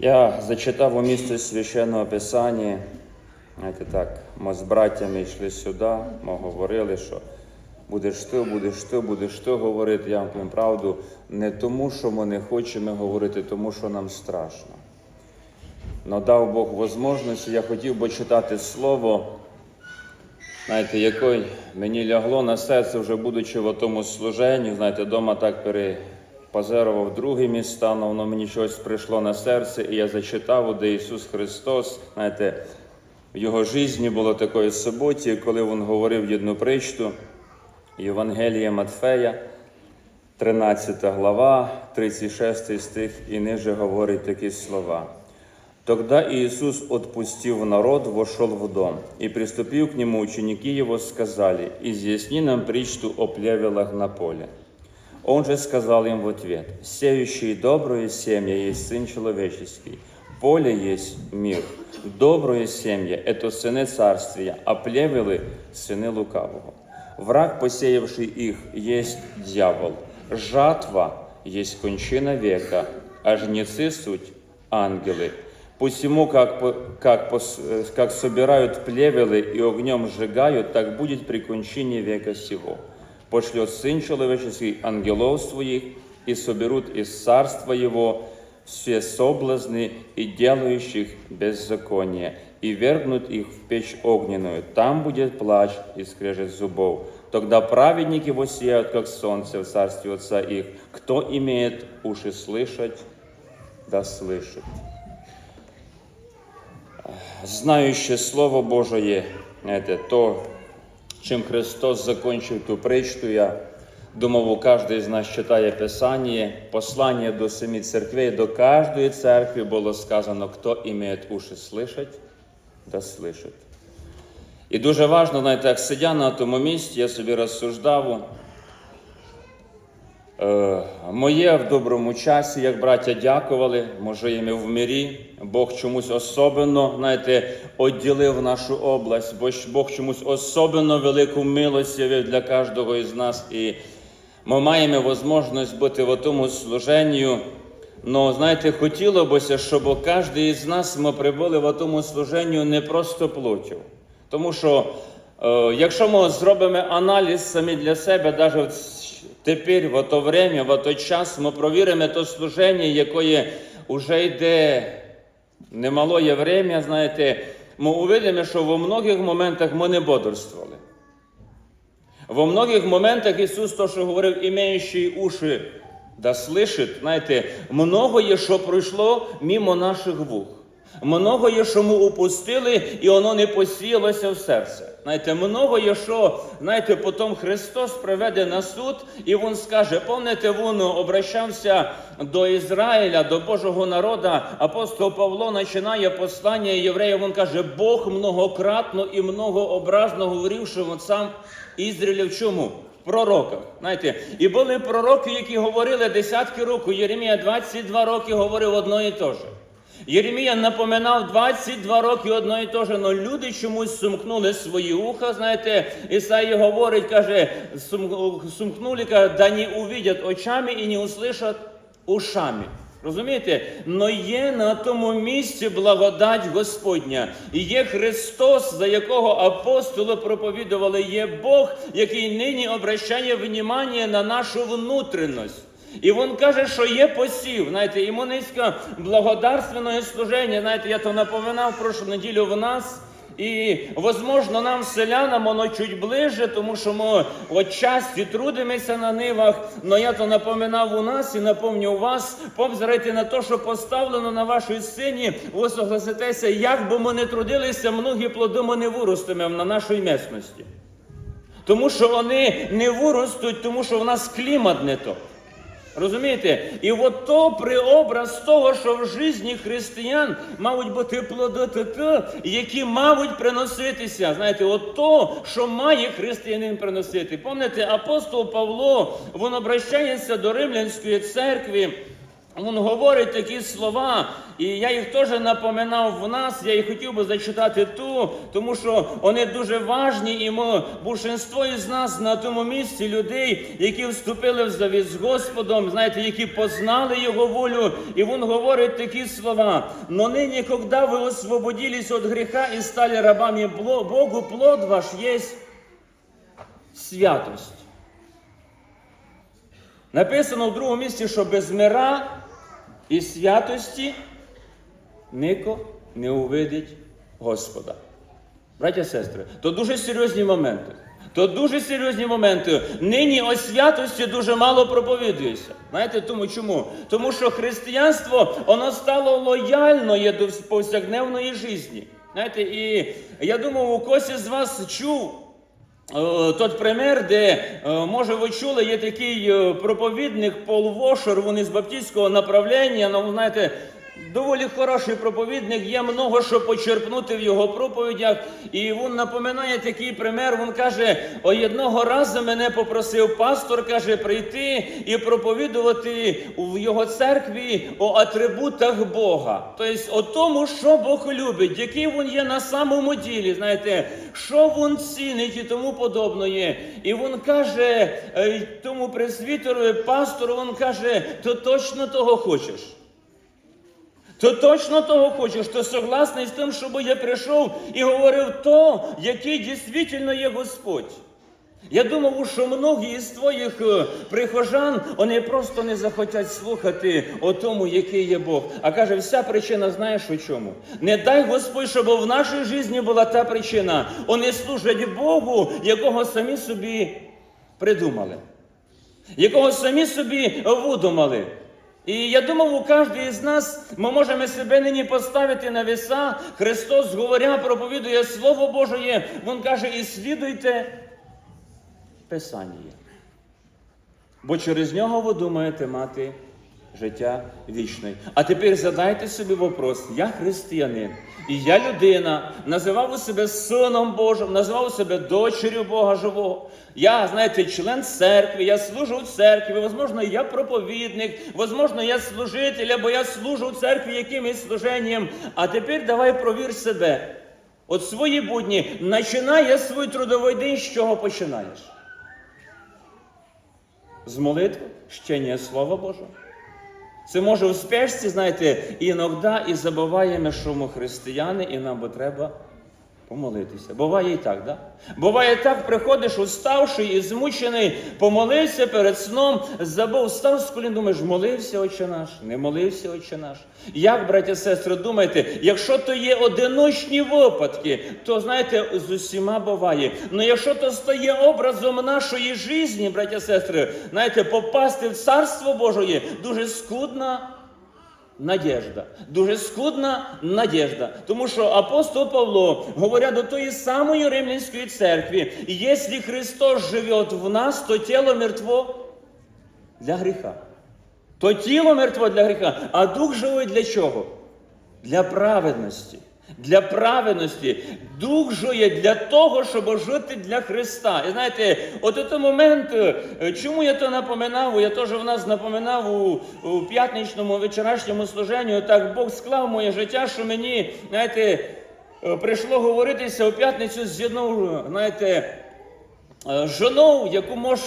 Я зачитав у місці священного Писання, знаєте так, ми з братями йшли сюди, ми говорили, що будеш ти, будеш ти, будеш ти говорити. Я вам правду, не тому, що ми не хочемо говорити, тому що нам страшно. Но дав Бог можливість, я хотів би читати слово, знаєте, яке мені лягло на серце, вже будучи в тому служенні, знаєте, вдома так перепозерував другі міста, але воно мені щось прийшло на серце, і я зачитав, де Ісус Христос, знаєте, в Його житті було такої суботі, коли Він говорив одну притчу, Євангелія Матфея, 13 глава, 36 стих, і ниже говорить такі слова. Тогда Иисус отпустив народ, вошел в дом, и приступив к нему ученики его, сказали, «Изъясни нам притчу о плевелах на поле». Он же сказал им в ответ, «Сеющий добрую семя есть Сын Человеческий, поле есть мир, добрую семя – это сыны царствия, а плевелы – сыны лукавого. Враг, посеявший их, есть дьявол, жатва есть кончина века, а жнецы – суть ангелы. Посему, как, по- как, пос- э, как собирают плевелы и огнем сжигают, так будет при кончине века сего. Пошлет Сын Человеческий ангелов своих, и соберут из царства Его все соблазны и делающих беззаконие, и вергнут их в печь огненную. Там будет плач и скрежет зубов. Тогда праведники воссияют, как солнце в царстве Отца их. Кто имеет уши слышать, да слышит. знаючи Слово Божє, знаєте, то, чим Христос закончив ту притчу, я думав, у кожен з нас читає Писання, послання до семи церквей, до кожної церкви було сказано, хто імеє уші слышать, да слышить. І дуже важливо, знаєте, як сидя на тому місці, я собі розсуждав, Моє в доброму часі, як браття дякували, може і в мирі. Бог чомусь особливо, знаєте, відділив нашу область, бо Бог чомусь особливо велику милость явив для кожного із нас. І ми маємо можливість бути в тому служенні. Ну, знаєте, хотіло б, щоб кожен із нас ми прибули в тому служенню не просто плотю. Тому що, е, якщо ми зробимо аналіз самі для себе, навіть тепер, в то время, в той час, ми провіримо то служення, яке вже йде немалое время, знаєте, ми увидимо, що в многих моментах ми не бодрствували. Во многих моментах Ісус, то, що говорив, імеючи уші, да слышит, знаєте, многое, що пройшло мимо наших вух. Многое, що ми упустили, і воно не посіялося в серце. Знаєте, многое, що, знаєте, потім Христос приведе на суд, і Він скаже, пам'ятаєте, Він обращався до Ізраїля, до Божого народу, апостол Павло починає послання євреїв, він каже, Бог многократно і многообразно говоривши отцам Ізраїля в чому? пророках. Знаєте, і були пророки, які говорили десятки років. Єремія 22 роки говорив одно і те же. Єремія напоминав 22 роки одно і те же, але люди чомусь сумкнули свої уха. Знаєте, Ісаї говорить, каже, сум- сумкнули, каже, да не увидять очами і не услышать ушами. Розумієте? Но є на тому місці благодать Господня. І є Христос, за якого апостоли проповідували, є Бог, який нині обращає внимання на нашу внутрішність. І він каже, що є посів. Знаєте, йому низько благодарственне служення. Знаєте, я то напоминав прошу неділю в нас. І, возможно, нам, селянам, воно чуть ближе, тому що ми отчасті трудимося на нивах. Но я то напоминав у нас і напомню вас, повзирайте на те, що поставлено на вашій сині, ви согласитеся, як би ми не трудилися, многі плоди ми не виростемо на нашій місності. Тому що вони не виростуть, тому що в нас клімат не то. Розумієте? І от то преобраз того, що в житті християн мабуть, бути плодотити, які мабуть, приноситися. Знаєте, от то, що має християнин приносити. Пам'ятаєте, апостол Павло, він обращається до Римлянської церкви. Він говорить такі слова, і я їх теж напоминав в нас. Я їх хотів би зачитати ту, тому що вони дуже важні, і ми, більшинство із нас на тому місці людей, які вступили в завіт з Господом, знаєте, які познали Його волю, і він говорить такі слова. Но нині, когда ви освободились від гріха і стали рабами Богу, плод ваш є святость. Написано в другому місці, що без мира і святості нико не увидить Господа. Браття і сестри, то дуже серйозні моменти. То дуже серйозні моменти. Нині о святості дуже мало проповідується. Знаєте, тому чому? Тому що християнство воно стало лояльною до повсякденної житті. Знаєте, і я думаю, у когось з вас чув Тот пример, де, е, може, ви чули, є такий е, проповідник Пол Вошер, він із баптистського направлення, ну, знаєте, доволі хороший проповідник, є много що почерпнути в його проповідях. І він напоминає такий пример. Він каже: о одного разу мене попросив пастор, каже, прийти і проповідувати в його церкві о атрибутах Бога. Тобто, о тому, що Бог любить, який він є на самому ділі, знаєте, що він цінить і тому подобне. І він каже е, тому пресвітеру, пастору, він каже, то точно того хочеш. То точно того хочеш, то согласний з тим, щоб я прийшов і говорив то, який дійсно є Господь. Я думав, що многі із твоїх е, прихожан вони просто не захотять слухати о тому, який є Бог. А каже, вся причина, знаєш у чому? Не дай Господь, щоб в нашій житті була та причина. Вони служать Богу, якого самі собі придумали, якого самі собі видумали. І я думав, у кожній з нас ми можемо себе нині поставити на веса. Христос, говоря, проповідує Слово Божє, Він каже, і слідуйте Писання. Бо через нього ви думаєте мати життя вічне. А тепер задайте собі вопрос: я християнин, і я людина, називав себе сином Божим, називав себе дочерю Бога живого. Я, знаєте, член церкви, я служу в церкві, возможно, я проповідник, возможно, я служитель, або я служу в церкві якимось служенням. А тепер давай провір себе. От свої будні, починає свій трудовий день, з чого починаєш? З молитви, щення Слова Божого. Це може у спешці, знаєте, іноді і забуваємо, що ми християни, і нам би треба помолитися. Буває і так, да? Буває так, приходиш уставший і змучений, помолився перед сном, забув, став з колін, думаєш, молився Отче наш, не молився Отче наш. Як, браття сестри, думаєте, якщо то є одиночні випадки, то знаєте, з усіма буває. Ну якщо то стає образом нашої житті, браття сестри, знаєте, попасти в Царство Божоє дуже скудна Надежда. Дуже скудна надежда. Тому що апостол Павло, говоря до тої самої римлянської церкви, якщо Христос живе в нас, то тіло мертво для гріха. То тіло мертво для гріха, а дух живий для чого? Для праведності. Для праведності. Дух жує для того, щоб жити для Христа. І знаєте, от той момент, е, чому я то напоминав, я теж в нас напоминав у, у п'ятничному вечорашньому служенню, так Бог склав моє життя, що мені, знаєте, е, прийшло говоритися у п'ятницю з знаєте, е, жоною, яку мож, е,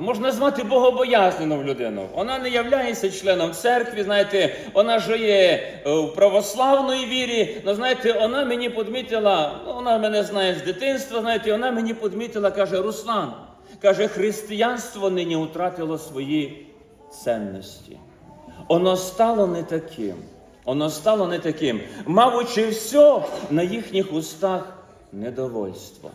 можна назвати богобоязнену людину. Вона не являється членом церкви, знаєте, вона живе е, в православної вірі. Ну, знаєте, вона мені подмітила, ну, вона мене знає з дитинства, знаєте, вона мені подмітила, каже, Руслан, каже, християнство нині втратило свої цінності. Воно стало не таким. Воно стало не таким. Мабуть, все на їхніх устах недовольство.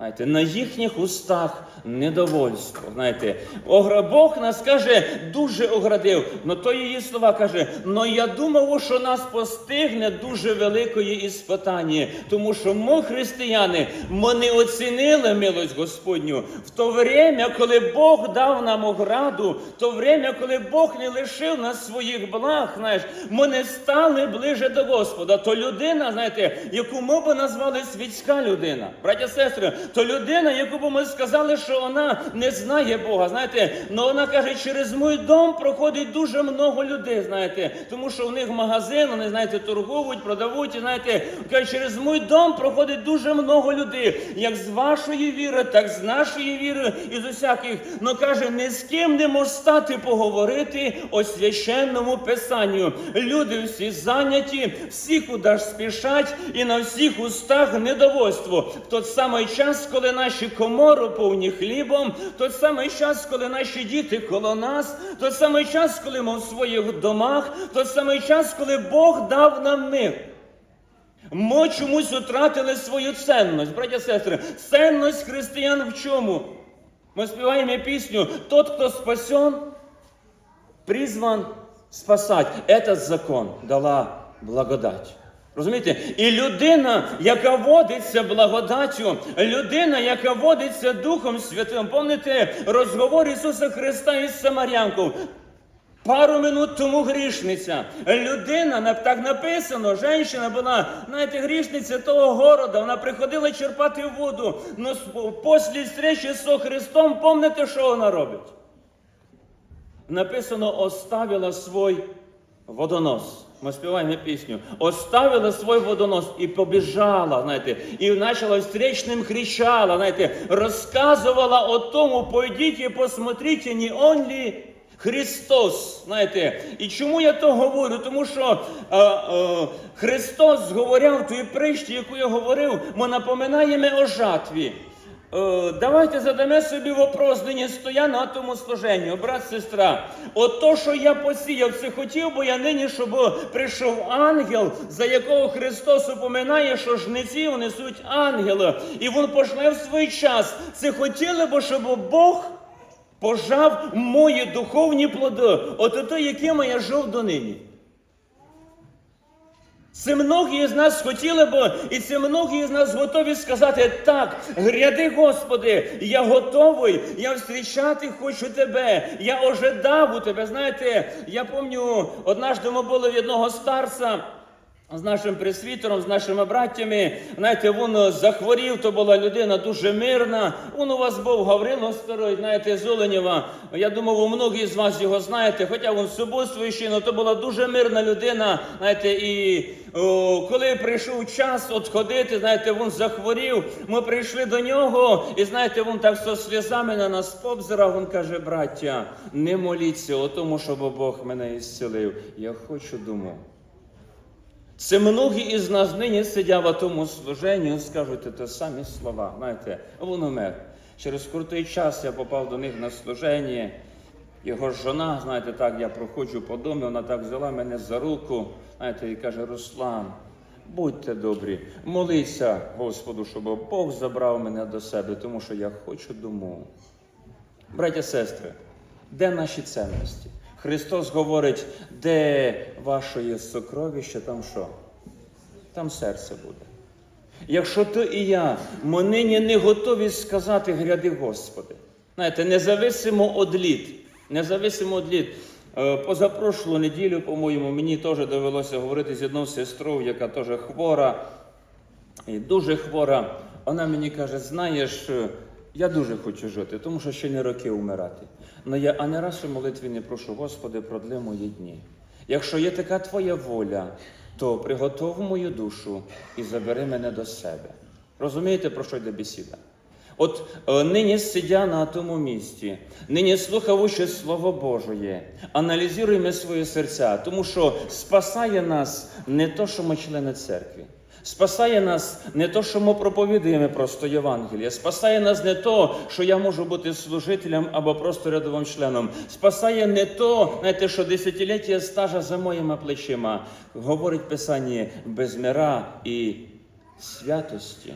Знаєте, на їхніх устах недовольство. Знаєте, Огра- Бог нас каже, дуже оградив. Но то її слова каже: но я думав, що нас постигне дуже великої іспитання, тому що ми, християни, ми не оцінили милость Господню в то время, коли Бог дав нам ограду, то время, коли Бог не лишив нас своїх благ, знаєш, ми не стали ближе до Господа. То людина, знаєте, яку ми би назвали світська людина, браття сестри, то людина, яку б ми сказали, що вона не знає Бога, знаєте, ну вона каже, через мій дом проходить дуже много людей, знаєте, тому що в них магазин, вони, знаєте, торгують, продають, і знаєте, каже, через мій дом проходить дуже много людей, як з вашої віри, так з нашої віри і з усяких. Ну каже, ні з ким не може стати поговорити о священному писанню. Люди всі зайняті, всі куди ж спішать, і на всіх устах недовольство. В той самий час, коли наші комори повні хлібом, той самий час, коли наші діти коло нас, той самий час, коли ми в своїх домах, той самий час, коли Бог дав нам мир. Ми чомусь втратили свою цінність, браття і сестри. Цінність християн в чому? Ми співаємо пісню Тот, хто спасен, призван спасать. Этот закон дала благодать. Розумієте? І людина, яка водиться благодаттю, людина, яка водиться Духом Святим, пам'ятаєте розговор Ісуса Христа із Самарянкою. Пару минут тому грішниця. Людина, так написано, жінка була, знаєте, грішниця того города, вона приходила черпати воду. Но після зустрічі з Христом, пам'ятаєте, що вона робить? Написано, оставила свій водонос. Ми співаємо пісню. Оставила свій водонос і побіжала, знаєте, і почала встречним кричала, знаєте, розказувала о тому, пойдіть і посмотрите, не он ли Христос, знаєте, і чому я то говорю? Тому що е, е, Христос говорив ту притчі, яку я говорив, ми напоминаємо о жатві. Е, Давайте задамо собі вопрос, нині стоя на тому служенні, брат, сестра. От то, що я посіяв, це хотів би я нині, щоб прийшов ангел, за якого Христос упоминає, що жниці несуть ангела, і він пошле в свій час. Це хотіли б, щоб Бог пожав мої духовні плоди, от те, якими я жив донині. Це многі з нас хотіли б, і це многі з нас готові сказати так, гряди, Господи, я готовий, я зустрічати хочу тебе, я ожидав у тебе. Знаєте, я пам'ятаю, однажды ми були в одного старця. З нашим пресвітером, з нашими браттями, знаєте, він захворів, то була людина дуже мирна. Він у вас був Гаврило Старий, знаєте, з. Я думав, ви многі з вас його знаєте, хоча він субоствуючий, але то була дуже мирна людина. Знаєте, і коли прийшов час отходити, знаєте, він захворів. Ми прийшли до нього, і знаєте, він так зі сльозами на нас побзирав. Він каже, браття, не моліться о тому, щоб Бог мене ісцелив. Я хочу думав. Це многі із нас нині сидять в тому служенні скажуть те самі слова. Знаєте, він умер. Через крутий час я попав до них на служення. Його жона, знаєте, так, я проходжу по домі, вона так взяла мене за руку, знаєте, і каже, Руслан, будьте добрі, молися Господу, щоб Бог забрав мене до себе, тому що я хочу дому. Браття, сестри, де наші цінності? Христос говорить, де ваше є сокровище, там що? Там серце буде. Якщо ти і я, ми нині не готові сказати гряди Господи. Знаєте, независимо від літ, независимо від літ. Е, Позапрошлу неділю, по-моєму, мені теж довелося говорити з одною сестрою, яка теж хвора, і дуже хвора. Вона мені каже: знаєш, я дуже хочу жити, тому що ще не роки вмирати. Но я а не раз у молитві не прошу, Господи, продли мої дні. Якщо є така твоя воля, то приготов мою душу і забери мене до себе. Розумієте, про що йде бесіда? От е, нині сидя на тому місці, нині слухаючи Слово Божоє, аналізуємо свої серця, тому що спасає нас не то, що ми члени церкви. Спасає нас не то, що ми проповідуємо просто Євангеліє. Спасає нас не то, що я можу бути служителем або просто рядовим членом. Спасає не то, знаєте, що десятиліття стажа за моїми плечима. Говорить Писання без мира і святості,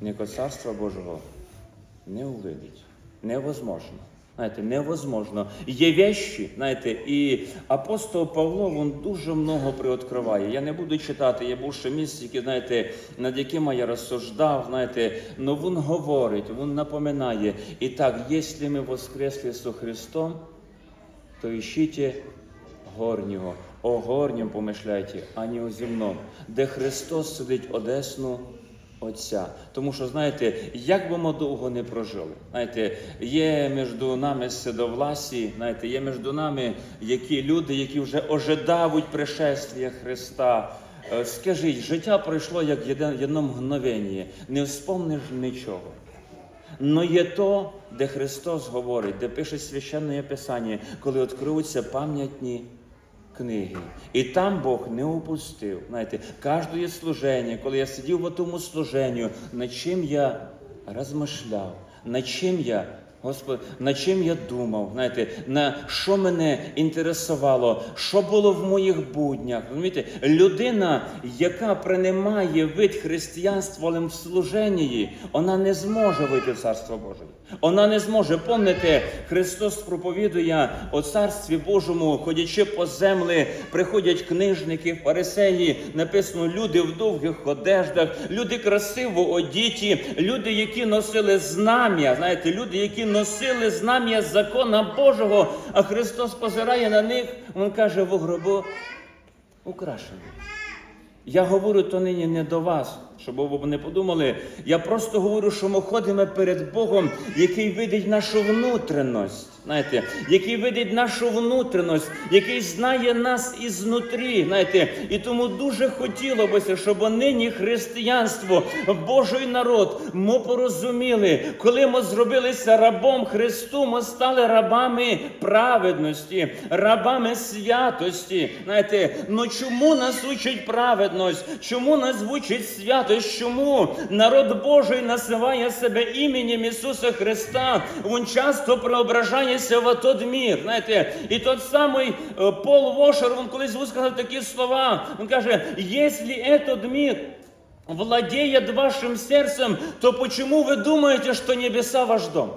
ніко царства Божого не увидить. Невозможно. Знаєте, невозможно. Є вещі, знаєте, і апостол Павло він дуже много приоткриває. Я не буду читати, є більше місць, які, знаєте, над якими я розсуждав, знаєте, но він говорить, він напоминає. І так, якщо ми воскресли з Христом, то ищите горнього. О горнім помишляйте, а не о земном, де Христос сидить одесну Отця. Тому що, знаєте, як би ми довго не прожили, знаєте, є між нами седовласі, знаєте, є між нами які люди, які вже ожидають пришествия Христа. Е, Скажіть, життя пройшло як єдине мгновення, не вспомниш нічого. Но є то, де Христос говорить, де пише священне Писання, коли відкриються пам'ятні книги. І там Бог не упустив. Знаєте, кожне служення, коли я сидів в тому служенню, над чим я розмишляв, над чим я. Господи, над чим я думав, знаєте, на що мене інтересувало, що було в моїх буднях. Розумієте, людина, яка приймає вид християнства але в служенні, вона не зможе вийти в Царство Боже. Вона не зможе. Помните, Христос проповідує о Царстві Божому, ходячи по землі, приходять книжники, фарисеї, написано люди в довгих одеждах, люди красиво одіті, люди, які носили знам'я, знаєте, люди, які носили знам'я закона Божого, а Христос позирає на них, Він каже, в гробу украшені. Я говорю то нині не до вас, щоб ви не подумали. Я просто говорю, що ми ходимо перед Богом, який видить нашу внутрішність, знаєте, який видить нашу внутрішність, який знає нас ізнутрі. Знаєте, і тому дуже хотіло би, щоб нині християнство, Божий народ, ми порозуміли, коли ми зробилися рабом Христу, ми стали рабами праведності, рабами святості. Знаєте, ну чому нас учить праведність? Чому нас учить святость? Чому народ Божий називає себе іменем Ісуса Христа? Він часто преображається в тот мір. Знаєте, і тот самий е, Пол Вошер, він колись висказав такі слова. Він каже: якщо этот мир владеет вашим сердцем, то почему вы думаете, что небеса ваш дом?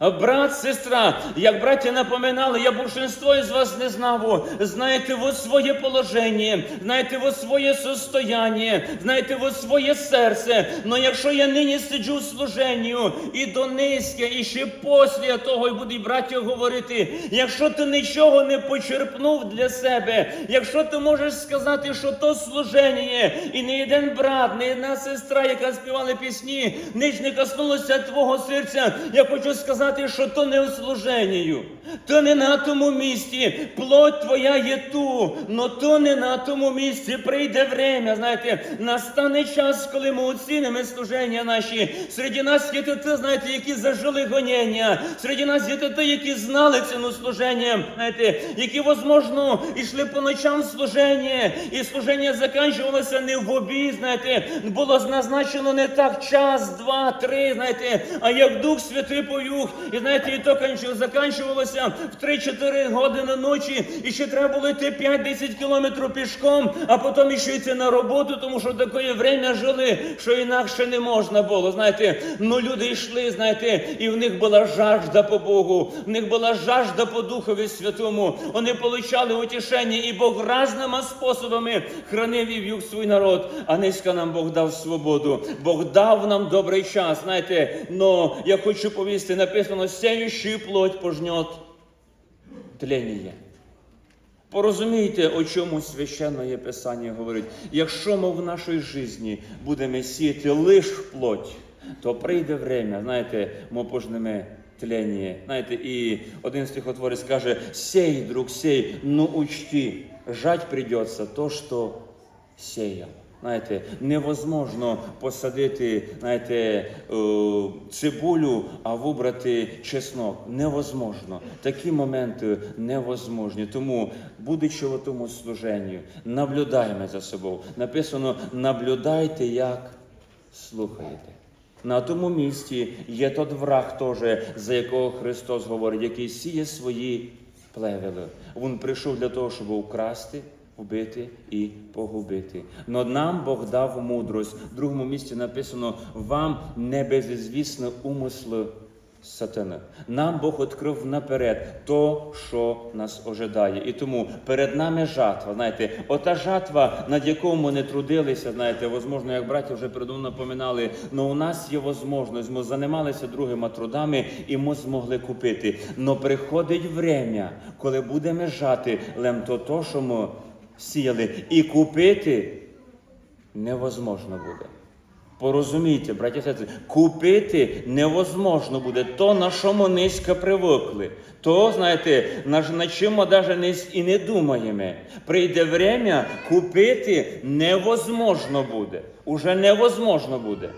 Брат, сестра, як браття напоминали, я большинство із вас не знав. Знаєте ви своє положення, знаєте ви своє состояние, знаєте ви своє серце. Но якщо я нині сиджу в служенні і до низька, і ще після того і будуть браття говорити, якщо ти нічого не почерпнув для себе, якщо ти можеш сказати, що то служення, і не один брат, не одна сестра, яка співала пісні, ніч не коснулося твого серця, я хочу сказати, що то не у служенню, то не на тому місці. Плоть твоя є ту, но то не на тому місці. Прийде время, знаєте, настане час, коли ми оцінимо служення наші. Серед нас є ті, знаєте, які зажили гонення. Серед нас є ті, які знали ціну служення, знаєте, які, возможно, йшли по ночам в служення, і служення закінчувалося не в обід, знаєте, було назначено не так час, два, три, знаєте, а як Дух Святий повюх. І знаєте, і то закінчувалося в 3-4 години ночі, і ще треба було йти 5-10 кілометрів пішком, а потім ще йти на роботу, тому що таке время жили, що інакше не можна було. Знаєте, ну люди йшли, знаєте, і в них була жажда по Богу, в них була жажда по Духові Святому. Вони получали утішення, і Бог разними способами хранив і вів свій народ. А низько нам Бог дав свободу. Бог дав нам добрий час. Знаєте, но я хочу повісти, написано, сеющий плоть пожнет тлення. Порозумійте, о чому священне Писання говорить. Якщо ми в нашій житті будемо сіяти лише плоть, то прийде время, знаєте, ми пожнемо тлення. Знаєте, і один стихотворець каже: сей, друг, сей, ну учти, жать придется то, що сеял. Знаєте, невозможно посадити знаєте, е, цибулю, а вибрати чеснок. Невозможно. Такі моменти невозможні. Тому, будучи в тому служенні, наблюдаємо за собою. Написано: наблюдайте, як слухаєте. На тому місці є тот враг теж, за якого Христос говорить, який сіє свої плевели. Він прийшов для того, щоб украсти, вбити і погубити. Но нам Бог дав мудрость. В другому місці написано: вам небезізвісне умисли сатани. Нам Бог відкрив наперед то, що нас ожидає. І тому перед нами жатва. Знаєте, ота жатва, над якою ми не трудилися, знаєте, возможно, як браті вже передо мною напоминали, але у нас є можливість, ми займалися другими трудами і ми змогли купити. Но приходить время, коли будемо жати лем то, то що ми сіяли, і купити невозможно буде. Порозумійте, браті сестри, купити невозможно буде то, на що ми низько привикли. То, знаєте, на, чим ми навіть і не думаємо. Прийде время, купити невозможно буде. Уже невозможно буде.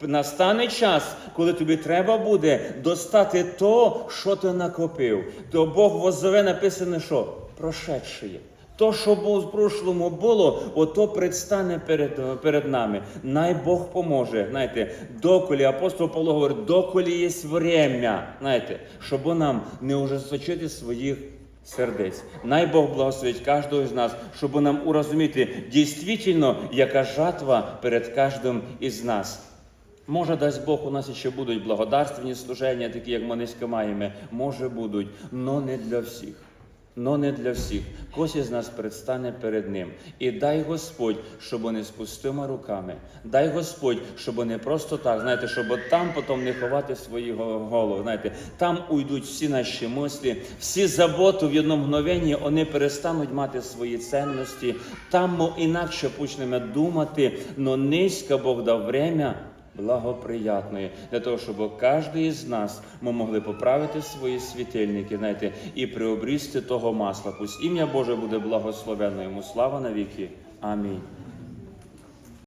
Настане час, коли тобі треба буде достати то, що ти накопив. То Бог возове написано, що прошедшее. То, що було в прошлому було, ото предстане перед, перед нами. Най Бог поможе. Знаєте, доколі апостол Павло говорить, доколі є время, знаєте, щоб нам не ужасочити своїх сердець. Най Бог благословить кожного з нас, щоб нам урозуміти дійсно, яка жатва перед кожним із нас. Може, дасть Бог, у нас ще будуть благодарственні служення, такі як ми низько маємо. Може будуть, але не для всіх. Но не для всіх. Кось із нас предстане перед Ним. І дай Господь, щоб не з пустими руками. Дай Господь, щоб не просто так, знаєте, щоб там потім не ховати свої го- голови. Знаєте, там уйдуть всі наші мислі, всі заботи в одному мгновенні вони перестануть мати свої цінності. Там ми інакше почнемо думати, но низько Бог дав время благоприятної, для того, щоб кожен із нас ми могли поправити свої світильники, знаєте, і приобрісти того масла. Пусть ім'я Боже буде благословенно йому. Слава навіки. Амінь.